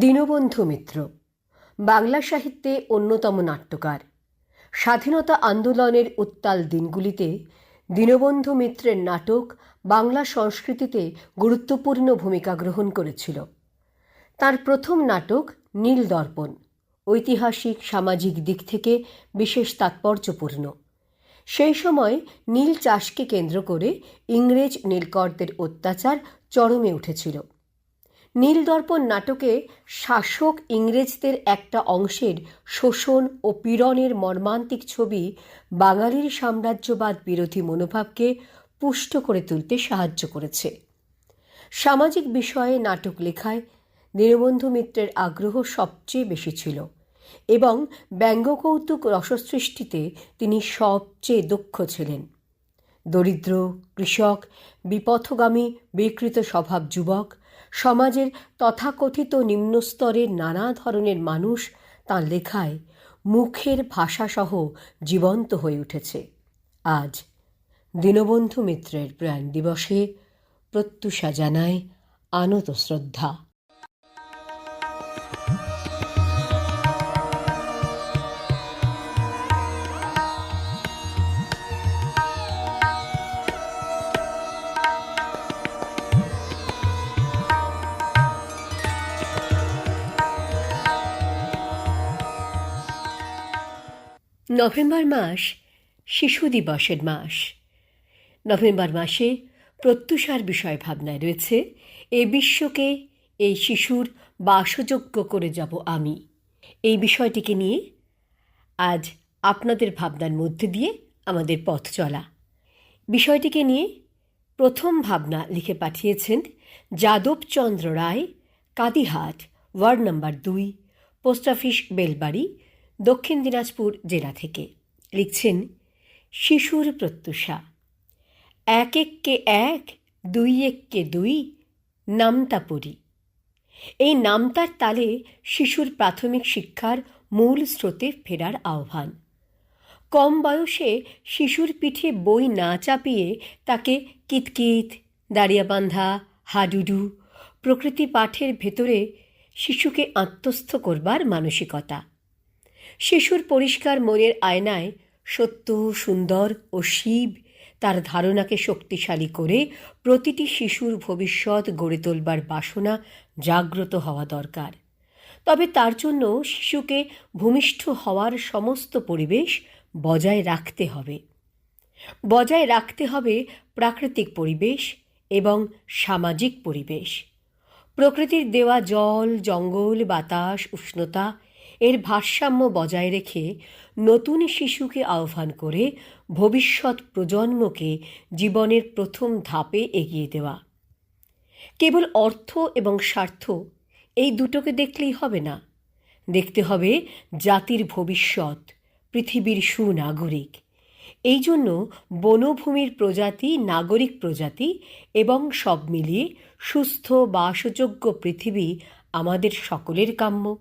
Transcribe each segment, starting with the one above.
দীনবন্ধু মিত্র, বাংলা সাহিত্যে অন্যতম নাট্যকার। স্বাধীনতা আন্দোলনের উত্তাল দিনগুলিতে দীনবন্ধু মিত্রের নাটক বাংলা সংস্কৃতিতে গুরুত্বপূর্ণ ভূমিকা গ্রহণ করেছিল। তার প্রথম নাটক নীল দর্পণ, ঐতিহাসিক সামাজিক দিক থেকে বিশেষ তাৎপর্যপূর্ণ। সেই সময় নীল চাষকে কেন্দ্র করে ইংরেজ নীলকরদের অত্যাচার চরমে উঠেছিল। নীলদর্পণ নাটকে শাসক ইংরেজদের একটা অংশের শোষণ ও পীড়নের মর্মান্তিক ছবি বাঙালির সাম্রাজ্যবাদ বিরোধী মনোভাবকে পুষ্ট করে তুলতে সাহায্য করেছে। সামাজিক বিষয়ে নাটক লেখায় দীনবন্ধু মিত্রের আগ্রহ সবচেয়ে বেশি ছিল এবং ব্যঙ্গকৌতুক রসসৃষ্টিতে তিনি সবচেয়ে দক্ষ ছিলেন। দরিদ্র, কৃষক, বিপথগামী, বিকৃত স্বভাব যুবক সমাজের তথাকথিত নিম্নস্তরের নানা ধরনের মানুষ তাঁর লেখায় মুখের ভাষাসহ জীবন্ত হয়ে উঠেছে। আজ দীনবন্ধু মিত্রের প্রাণ দিবসে প্রত্যুষা জানায় আনত শ্রদ্ধা নভেম্বর মাস শিশু দিবসের মাস। নভেম্বর মাসে প্রত্যুষার বিষয় ভাবনায় রয়েছে, এ বিশ্বকে এই শিশুর বাসযোগ্য করে যাব আমি। এই বিষয়টিকে নিয়ে আজ আপনাদের ভাবনার মধ্যে দিয়ে আমাদের পথ চলা। বিষয়টিকে নিয়ে প্রথম ভাবনা লিখে পাঠিয়েছেন যাদবচন্দ্র রায়, কাদিহাট, ওয়ার্ড নম্বর দুই, পোস্ট অফিস, বেলবাড়ি দক্ষিণ দিনাজপুর জেলা থেকে। লিখছেন শিশুর প্রত্যুষা। এক এককে এক, দুই এককে দুই, নামতা পড়ি। এই নামতার তালে শিশুর প্রাথমিক শিক্ষার মূল স্রোতে ফেরার আহ্বান। কম বয়সে শিশুর পিঠে বই না চাপিয়ে তাকে কিতকিত, দাঁড়িয়াবান্ধা, হাডুডু প্রকৃতি পাঠের ভেতরে শিশুকে আত্মস্থ করবার মানসিকতা। শিশুর পরিষ্কার মনের আয়নায় সত্য, সুন্দর ও শিব তার ধারণাকে শক্তিশালী করে প্রতিটি শিশুর ভবিষ্যৎ গড়ে তোলবার বাসনা জাগ্রত হওয়া দরকার। তবে তার জন্য শিশুকে ভূমিষ্ঠ হওয়ার সমস্ত পরিবেশ বজায় রাখতে হবে। বজায় রাখতে হবে প্রাকৃতিক পরিবেশ এবং সামাজিক পরিবেশ। প্রকৃতির দেওয়া জল, জঙ্গল, বাতাস, উষ্ণতা এর ভারসাম্য বজায় রেখে নতুন শিশুকে আহ্বান করে ভবিষ্যৎ প্রজন্মকে জীবনের প্রথম ধাপে এগিয়ে দেওয়া। কেবল অর্থ এবং স্বার্থ এই দুটোকে দেখলেই হবে না। দেখতে হবে জাতির ভবিষ্যৎ, পৃথিবীর সুনাগরিক। এই জন্য বনভূমির প্রজাতি, নাগরিক প্রজাতি এবং সব মিলিয়ে সুস্থ, বাসযোগ্য পৃথিবী আমাদের সকলের কাম্য।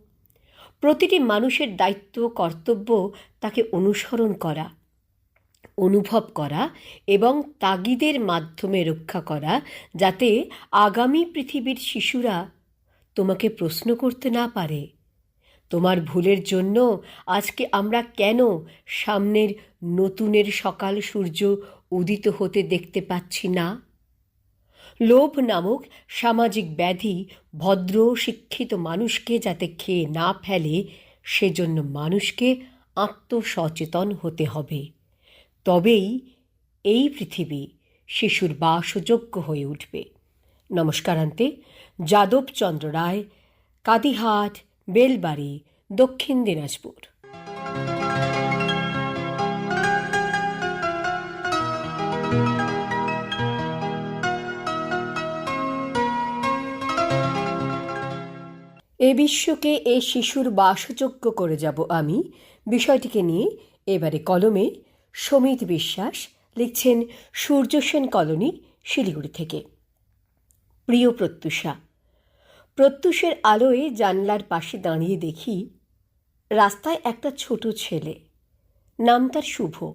প্রতিটি মানুষের দায়িত্ব, কর্তব্য তাকে অনুসরণ করা, অনুভব করা এবং তাগিদের মাধ্যমে রক্ষা করা যাতে আগামী পৃথিবীর শিশুরা তোমাকে প্রশ্ন করতে না পারে। তোমার ভুলের জন্য আজকে আমরা কেন সামনের নতুনের সকাল সূর্য উদিত হতে দেখতে পাচ্ছি না? লোভ নামক সামাজিক ব্যাধি ভদ্র, শিক্ষিত মানুষকে যাতে খেয়ে না ফেলে, সেজন্য মানুষকে আত্মসচেতন হতে হবে। তবেই এই পৃথিবী শিশুর বাসযোগ্য হয়ে উঠবে। নমস্কারান্তে যাদবচন্দ্র রায়, কাদিহাট, বেলবাড়ি, দক্ষিণ দিনাজপুর। এ বিশ্বকে এ শিশুর বাসযোগ্য করে যাব আমি। বিষয়টিকে নিয়ে এবারে কলমে সমিত বিশ্বাস লিখছেন সূর্যসেন কলোনি, শিলিগুড়ি থেকে। প্রিয় প্রত্যুষা, প্রত্যুষের আলোয় জানলার পাশে দাঁড়িয়ে দেখি রাস্তায় একটা ছোট ছেলে। নাম তার শুভ।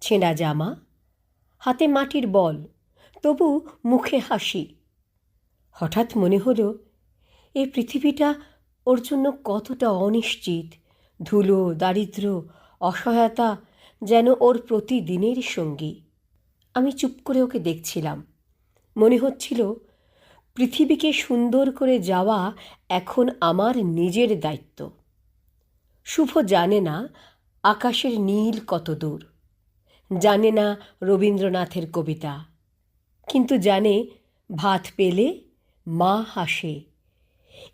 ছেঁড়া জামা, হাতে মাটির বল, তবু মুখে হাসি। হঠাৎ মনে হলো এই পৃথিবীটা ওর জন্য কতটা অনিশ্চিত, ধুলো দারিদ্র অসহায়তা যেন ওর প্রতিদিনের সঙ্গী। আমি চুপ করে ওকে দেখছিলাম। মনে হচ্ছিল পৃথিবীকে সুন্দর করে যাওয়া এখন আমার নিজের দায়িত্ব। শুভ জানে না আকাশের নীল কত দূর। জানে না রবীন্দ্রনাথের কবিতা। কিন্তু জানে ভাত পেলে মা হাসে।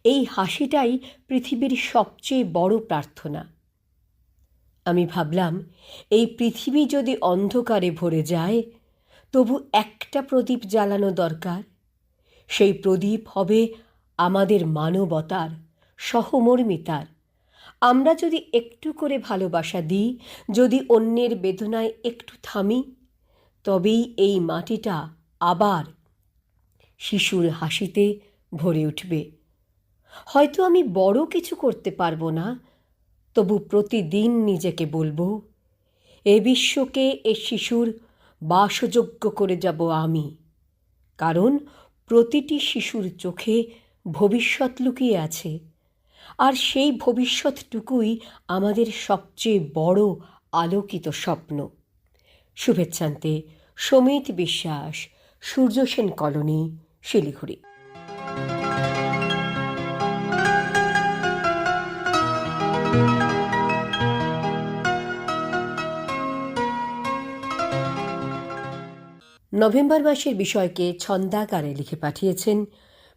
এই হাসিটাই পৃথিবীর সবচেয়ে বড় প্রার্থনা। আমি ভাবলাম, এই পৃথিবী যদি অন্ধকারে ভরে যায়, তবু একটা প্রদীপ জ্বালানো দরকার। সেই প্রদীপ হবে আমাদের মানবতার সহমর্মিতার। আমরা যদি একটু করে ভালোবাসা দিই, যদি অন্যের বেদনায় একটু থামি, তবেই এই মাটিটা আবার শিশুর হাসিতে ভরে উঠবে। হয়তো আমি বড় কিছু করতে পারব না, তবু প্রতিদিন নিজেকে বলব, এ বিশ্বকে, এ শিশুর বাসযোগ্য করে যাব আমি। কারণ প্রতিটি শিশুর চোখে ভবিষ্যৎ লুকিয়ে আছে, আর সেই ভবিষ্যৎটুকুই আমাদের সবচেয়ে বড় আলোকিত স্বপ্ন। শুভেচ্ছান্তে, সমিত বিশ্বাস, সূর্যসেন কলোনি, শিলিগুড়ি। নভেম্বর মাসের বিষয়কে ছন্দাকারে লিখে পাঠিয়েছেন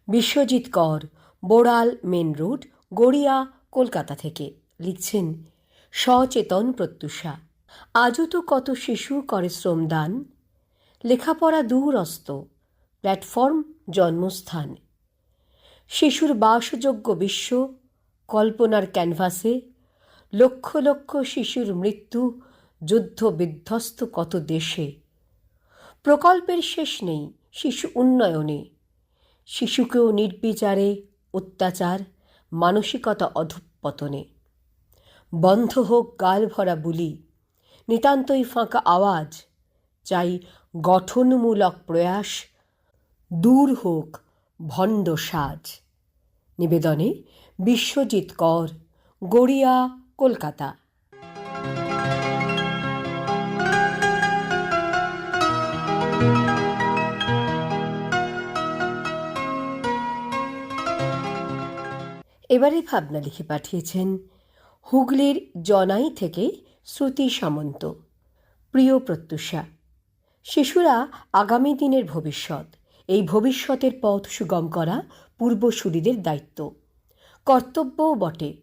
বিশ্বজিৎ কর, বোড়াল, মেন রোড, গড়িয়া, কলকাতা থেকে। লিখছেন, সচেতন প্রত্যুষা, আজও তো কত শিশু করে শ্রমদান লেখাপড়া দূরস্ত, প্ল্যাটফর্ম জন্মস্থান। শিশুর বাসযোগ্য বিশ্ব, কল্পনার ক্যানভাসে, লক্ষ লক্ষ শিশুর মৃত্যু যুদ্ধ বিধ্বস্ত কত দেশে। প্রকল্পের শেষ নেই, শিশু উন্নয়নে। শিশুকেও নির্বিচারে অত্যাচার, মানসিকতা অধঃপতনে। বন্ধ হোক গাল ভরা বুলি, নিতান্তই ফাঁকা আওয়াজ, চাই গঠনমূলক প্রয়াস, দূর হোক ভণ্ড সাজ। নিবেদনে বিশ্বজিৎ কর, গড়িয়া, কলকাতা। এবারে ভাবনা লিখে পাঠিয়েছেন হুগলির জনাই থেকে শ্রুতি সামন্ত। প্রিয় প্রত্যুষা, শিশুরা আগামী দিনের ভবিষ্যৎ। এই ভবিষ্যতের পথ সুগম করা পূর্বসূরিদের দায়িত্ব। কর্তব্যও বটে।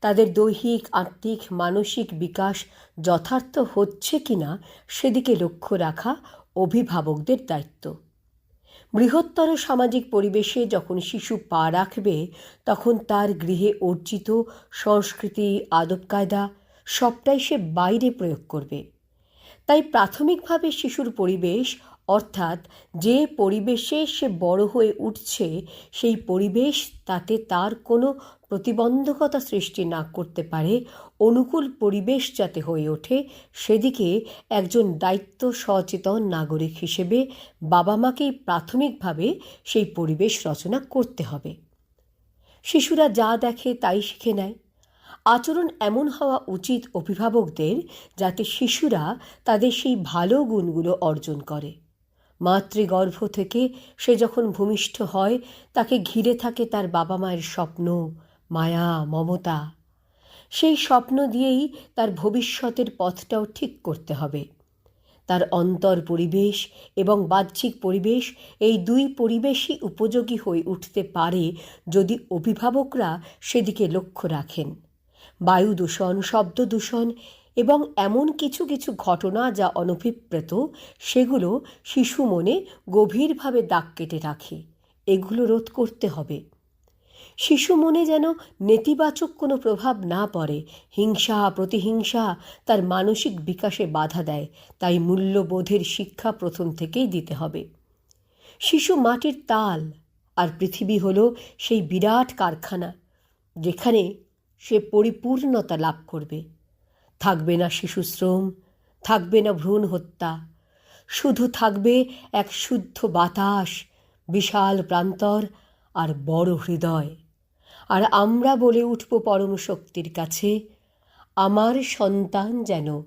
তাদের দৈহিক, আত্মিক, মানসিক বিকাশ যথার্থ হচ্ছে কিনা সেদিকে লক্ষ্য রাখা অভিভাবকদের দায়িত্ব। বৃহত্তর সামাজিক পরিবেশে যখন শিশু পা রাখবে, তখন তার গৃহে অর্জিত সংস্কৃতি, আদব কায়দা সবটাই সে বাইরে প্রয়োগ করবে। তাই প্রাথমিকভাবে শিশুর পরিবেশ, অর্থাৎ যে পরিবেশে সে বড় হয়ে উঠছে, সেই পরিবেশ তাতে তার কোনো প্রতিবন্ধকতা সৃষ্টি না করতে পারে, অনুকূল পরিবেশ যাতে হয়ে ওঠে, সেদিকে একজন দায়িত্ব সচেতন নাগরিক হিসেবে বাবা মাকেই প্রাথমিকভাবে সেই পরিবেশ রচনা করতে হবে। শিশুরা যা দেখে তাই শিখে নেয়। আচরণ এমন হওয়া উচিত অভিভাবকদের যাতে শিশুরা তাদের সেই ভালো গুণগুলো অর্জন করে। মাতৃগর্ভ থেকে সে যখন ভূমিষ্ঠ হয়, তাকে ঘিরে থাকে তার বাবা মায়ের স্বপ্ন মায়া, মমতা। সেই স্বপ্ন দিয়েই তার ভবিষ্যতের পথটাও ঠিক করতে হবে। তার অন্তর পরিবেশ এবং বাহ্যিক পরিবেশ এই দুই পরিবেশই উপযোগী হয়ে উঠতে পারে যদি অভিভাবকরা সেদিকে লক্ষ্য রাখেন। বায়ু দূষণ, শব্দ দূষণ এবং এমন কিছু কিছু ঘটনা যা অনভিপ্রেত, সেগুলো শিশু মনে গভীরভাবে দাগ কেটে রাখে। এগুলো রোধ করতে হবে। শিশু মনে যেন নেতিবাচক কোনো প্রভাব না পড়ে। হিংসা প্রতিহিংসা তার মানসিক বিকাশে বাধা দেয়, তাই মূল্যবোধের শিক্ষা প্রথম থেকেই দিতে হবে। শিশু মাটির তাল আর পৃথিবী হল সেই বিরাট কারখানা, যেখানে সে পরিপূর্ণতা লাভ করবে। থাকবে না শিশুশ্রম থাকবে না ভ্রূণ হত্যা, শুধু থাকবে এক শুদ্ধ বাতাস, বিশাল প্রান্তর আর বড় হৃদয়। আর আমরা বলে উঠব পরম শক্তির কাছে, আমার সন্তান যেন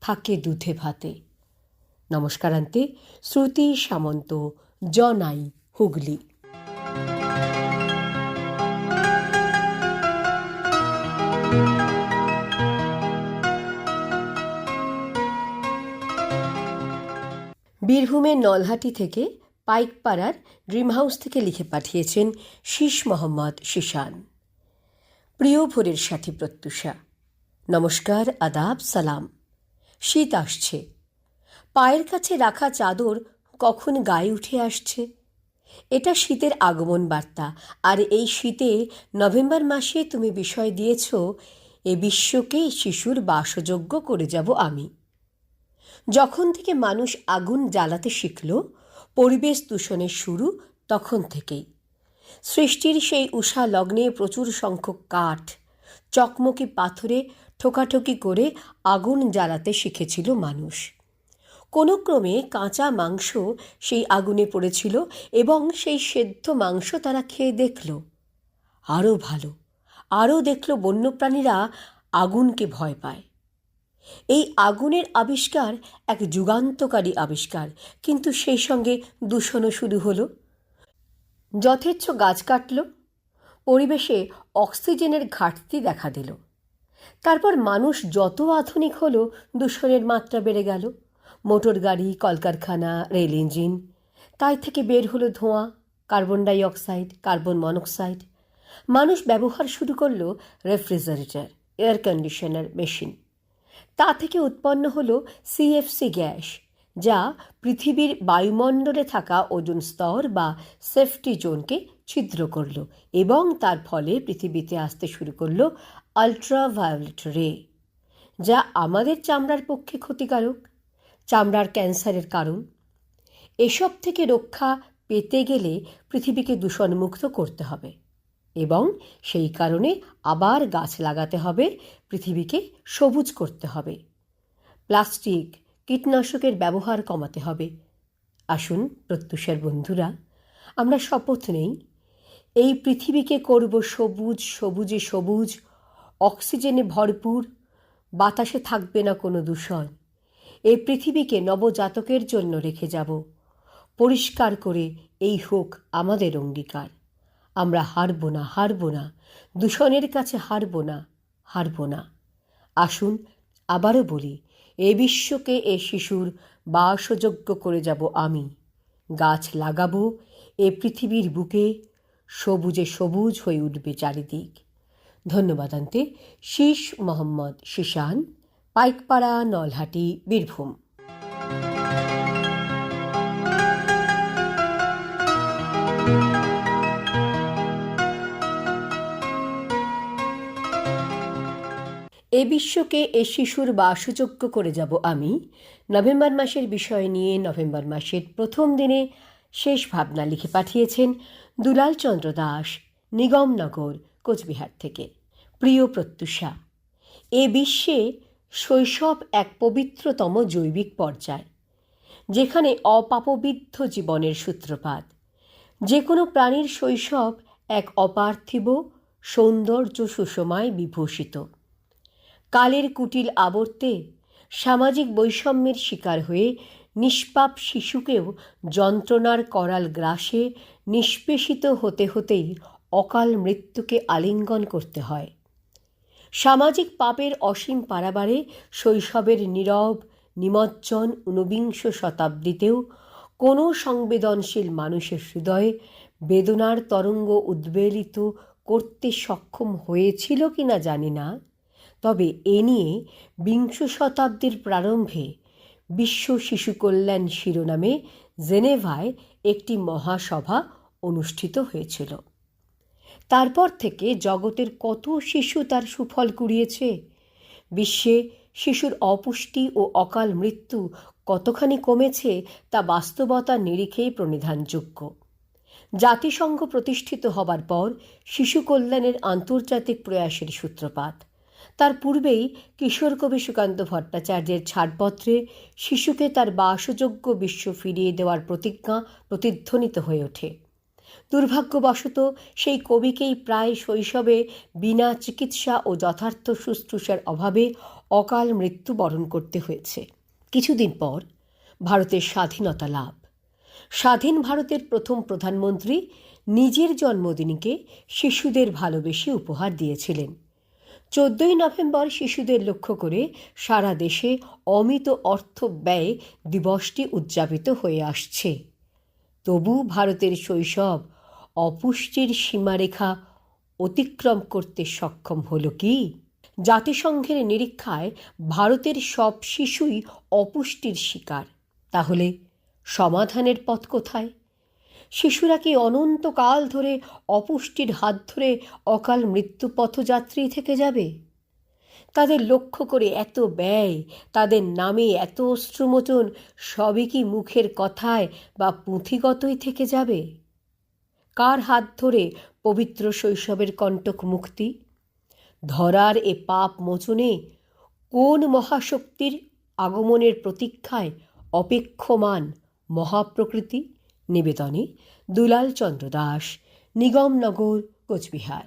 থাকে দুধে ভাতে। নমস্কারান্তে শ্রুতি সামন্ত, জনাই হুগলি। বীরভূমের নলহাটি থেকে পাইকপাড়ার ড্রিম হাউস থেকে লিখে পাঠিয়েছেন শীষ মোহাম্মদ শিশান। প্রিয় ভোরের সাথী প্রত্যুষা, নমস্কার, আদাব, সালাম। শীত আসছে। পায়ের কাছে রাখা চাদর কখন গায়ে উঠে আসছে? এটা শীতের আগমন বার্তা। আর এই শীতে নভেম্বর মাসে তুমি বিষয় দিয়েছ, এ বিশ্বকে শিশুর বাসযোগ্য করে যাব আমি। যখন থেকে মানুষ আগুন জ্বালাতে শিখল পরিবেশ দূষণের শুরু তখন থেকেই। সৃষ্টির সেই উষা লগ্নে প্রচুর সংখ্যক কাঠ, চকমকি পাথরে ঠোকাঠকি করে আগুন জ্বালাতে শিখেছিল মানুষ। কোনো ক্রমে কাঁচা মাংস সেই আগুনে পড়েছিল এবং সেই সেদ্ধ মাংস তারা খেয়ে দেখল। আরও ভালো, আরও দেখল বন্যপ্রাণীরা আগুনকে ভয় পায়। এই আগুনের আবিষ্কার এক যুগান্তকারী আবিষ্কার। কিন্তু সেই সঙ্গে দূষণও শুরু হলো। যথেচ্ছ গাছ কাটল, পরিবেশে অক্সিজেনের ঘাটতি দেখা দিল। তারপর মানুষ যত আধুনিক হলো, দূষণের মাত্রা বেড়ে গেল। মোটর গাড়ি, কলকারখানা, রেল ইঞ্জিন, তাই থেকে বের হলো ধোঁয়া, carbon dioxide carbon monoxide. মানুষ ব্যবহার শুরু করল রেফ্রিজারেটর, এয়ার কন্ডিশনার মেশিন। তা থেকে উৎপন্ন হলো সিএফসি গ্যাস, যা পৃথিবীর বায়ুমণ্ডলে থাকা ওজন স্তর বা সেফটি জোনকে ছিদ্র করল এবং তার ফলে পৃথিবীতে আসতে শুরু করল আলট্রাভায়োলেট রে, যা আমাদের চামড়ার পক্ষে ক্ষতিকারক, চামড়ার ক্যান্সারের কারণ। এসব থেকে রক্ষা পেতে গেলে পৃথিবীকে দূষণমুক্ত করতে হবে। এবং সেই কারণে আবার গাছ লাগাতে হবে, পৃথিবীকে সবুজ করতে হবে। প্লাস্টিক, কীটনাশকের ব্যবহার কমাতে হবে। আসুন প্রত্যুষের বন্ধুরা, আমরা শপথ নেই। এই পৃথিবীকে করব সবুজ, সবুজে সবুজ, অক্সিজেনে ভরপুর, বাতাসে থাকবে না কোনো দূষণ। এই পৃথিবীকে নবজাতকের জন্য রেখে যাব। পরিষ্কার করে এই হোক আমাদের অঙ্গীকার। আমরা হারব না হারব না। দূষণের কাছে হারব না হারব না। আসুন আবারও বলি, এ বিশ্বকে এ শিশুর বাসযোগ্য করে যাব আমি। গাছ লাগাবো এ পৃথিবীর বুকে, সবুজে সবুজ হয়ে উঠবে চারিদিক। ধন্যবাদ আনতে শীষ মোহাম্মদ শিশান, পাইকপাড়া নলহাটি বীরভূম। বিশ্বকে এ শিশুর বাসযোগ্য করে যাব আমি। নভেম্বর মাসের বিষয় নিয়ে নভেম্বর মাসের প্রথম দিনে শেষ ভাবনা লিখে পাঠিয়েছেন দুলাল চন্দ্র দাস, নিগমনগর, কোচবিহার থেকে। প্রিয় প্রত্যুষা, এ বিশ্বে শৈশব এক পবিত্রতম জৈবিক পর্যায়, যেখানে অপাপবিদ্ধ জীবনের সূত্রপাত। যে কোনো প্রাণীর শৈশব এক অপার্থিব সৌন্দর্য সুষমায় বিভূষিত। কালের কুটিল আবর্তে সামাজিক বৈষম্যের শিকার হয়ে নিষ্পাপ শিশুকেও যন্ত্রণার করাল গ্রাসে নিষ্পেষিত হতে হতেই অকাল মৃত্যুকে আলিঙ্গন করতে হয়। সামাজিক পাপের অসীম পারাবারে শৈশবের নীরব, নিমজ্জন, ঊনবিংশ শতাব্দীতেও কোনো সংবেদনশীল মানুষের হৃদয়ে বেদনার তরঙ্গ উদ্বেলিত করতে সক্ষম হয়েছিল কি না জানি না। তবে এ নিয়ে বিংশ শতাব্দীর প্রারম্ভে বিশ্ব শিশু কল্যাণ শিরোনামে জেনেভায় একটি মহাসভা অনুষ্ঠিত হয়েছিল। তারপর থেকে জগতের কত শিশু তার সুফল কুড়িয়েছে? বিশ্বে শিশুর অপুষ্টি ও অকাল মৃত্যু কতখানি কমেছে তা বাস্তবতার নিরিখেই প্রণিধানযোগ্য। জাতিসংঘ প্রতিষ্ঠিত হবার পর শিশু কল্যাণের আন্তর্জাতিক প্রয়াসের সূত্রপাত। তার পূর্বেই কিশোর কবি সুকান্ত ভট্টাচার্যের ছাড়পত্রে শিশুকে তার বাসযোগ্য বিশ্ব ফিরিয়ে দেওয়ার প্রতিজ্ঞা প্রতিধ্বনিত হয়ে ওঠে। দুর্ভাগ্যবশত সেই কবিকেই প্রায় শৈশবে বিনা চিকিৎসা ও যথার্থ শুশ্রূষার অভাবে অকাল মৃত্যুবরণ করতে হয়েছে। কিছুদিন পর ভারতের স্বাধীনতা লাভ। স্বাধীন ভারতের প্রথম প্রধানমন্ত্রী নিজের জন্মদিনকে শিশুদের ভালোবেসে উপহার দিয়েছিলেন। চোদ্দই নভেম্বর শিশুদের লক্ষ্য করে সারা দেশে অমিত অর্থ ব্যয় দিবসটি উদযাপিত হয়ে আসছে। তবু ভারতের শৈশব অপুষ্টির সীমারেখা অতিক্রম করতে সক্ষম হলো কি? জাতিসংঘের নিরীক্ষায় ভারতের সব শিশুই অপুষ্টির শিকার। তাহলে সমাধানের পথ কোথায়? শিশুরা কি অনন্তকাল ধরে অপুষ্টির হাত ধরে অকাল মৃত্যু পথযাত্রী থেকে যাবে? তাদের লক্ষ্য করে এত ব্যয়, তাদের নামে এত অশ্রুমোচন, সবই কি মুখের কথায় বা পুঁথিগতই থেকে যাবে? কার হাত ধরে পবিত্র শৈশবের কণ্টক মুক্তি? ধরার এ পাপ মোচনে কোন মহাশক্তির আগমনের প্রতীক্ষায় অপেক্ষমান মহাপ্রকৃতি? নিবেদনে দুলাল চন্দ্র দাস নিগমনগর কোচবিহার।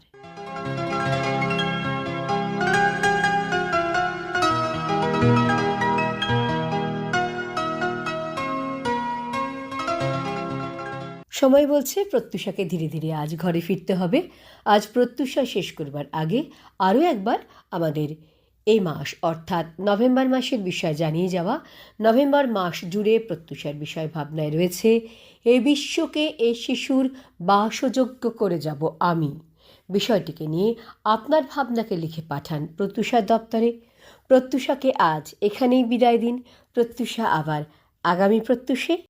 সময় বলছে প্রত্যুষাকে ধীরে ধীরে আজ ঘরে ফিরতে হবে। আজ প্রত্যুষা শেষ করবার আগে আরও একবার আমাদের এই মাস, অর্থাৎ নভেম্বর মাসের বিষয় জানিয়ে যাওয়া। নভেম্বর মাস জুড়ে প্রত্যুষার বিষয় ভাবনায় রয়েছে এই বিশ্বকে এ শিশুর বাসযোগ্য করে যাব আমি। বিষয়টিকে নিয়ে আপনার ভাবনাকে লিখে পাঠান প্রত্যুষার দপ্তরে। প্রত্যুষাকে আজ এখানেই বিদায় দিন। প্রত্যুষা আবার আগামী প্রত্যুষে।